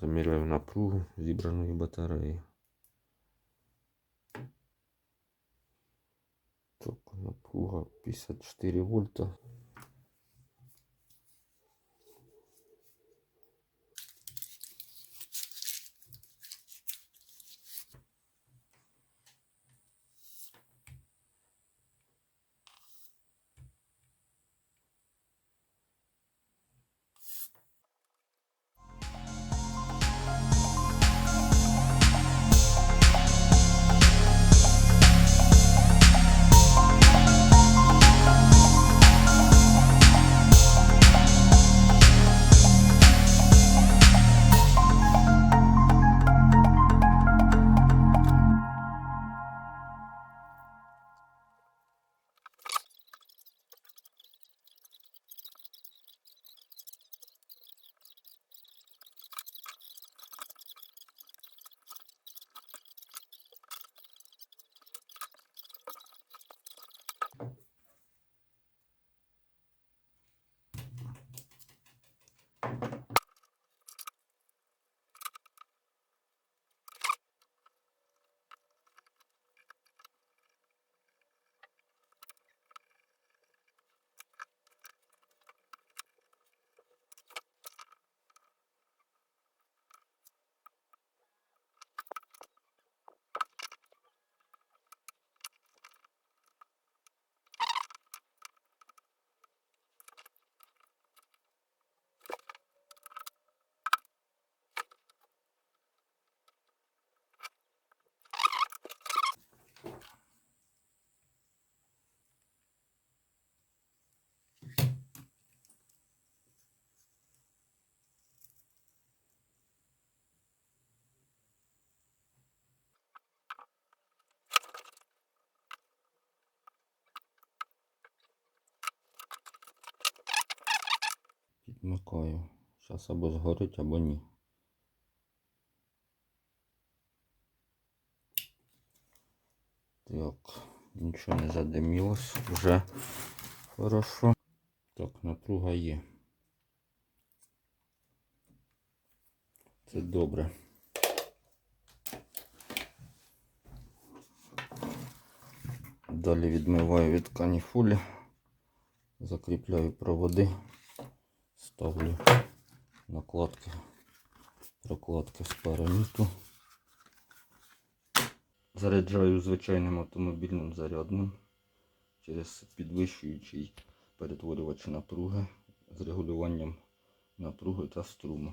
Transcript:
Заміряю напругу зібраної батареї. Так, напруга 54 вольта. Підмикаю. Зараз або згорить, або ні. Так, нічого не задимілось. Вже хорошо. Так, напруга є. Це добре. Далі відмиваю від каніфулі, закріпляю проводи, ставлю накладки, прокладки з параміту. Заряджаю звичайним автомобільним зарядним через підвищуючий перетворювач напруги з регулюванням напруги та струму.